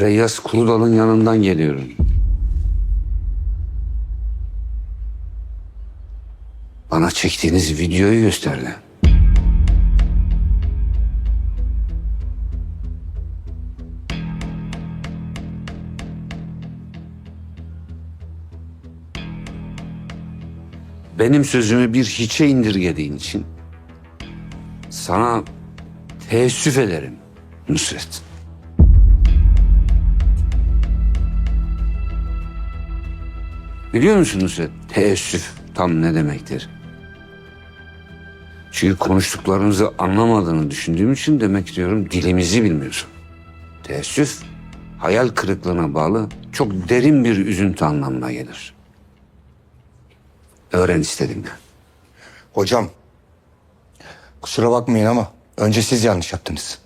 Reyyas Kurudal'ın yanından geliyorum. Bana çektiğiniz videoyu gösterdi. Benim sözümü bir hiçe indirgediğin için sana teessüf ederim Nusret. Biliyor musun Nusret? Teessüf tam ne demektir? Çünkü konuştuklarımızı anlamadığını düşündüğüm için demek diyorum dilimizi bilmiyorsun. Teessüf hayal kırıklığına bağlı çok derin bir üzüntü anlamına gelir. Öğren istediğimde. Hocam, kusura bakmayın ama önce siz yanlış yaptınız.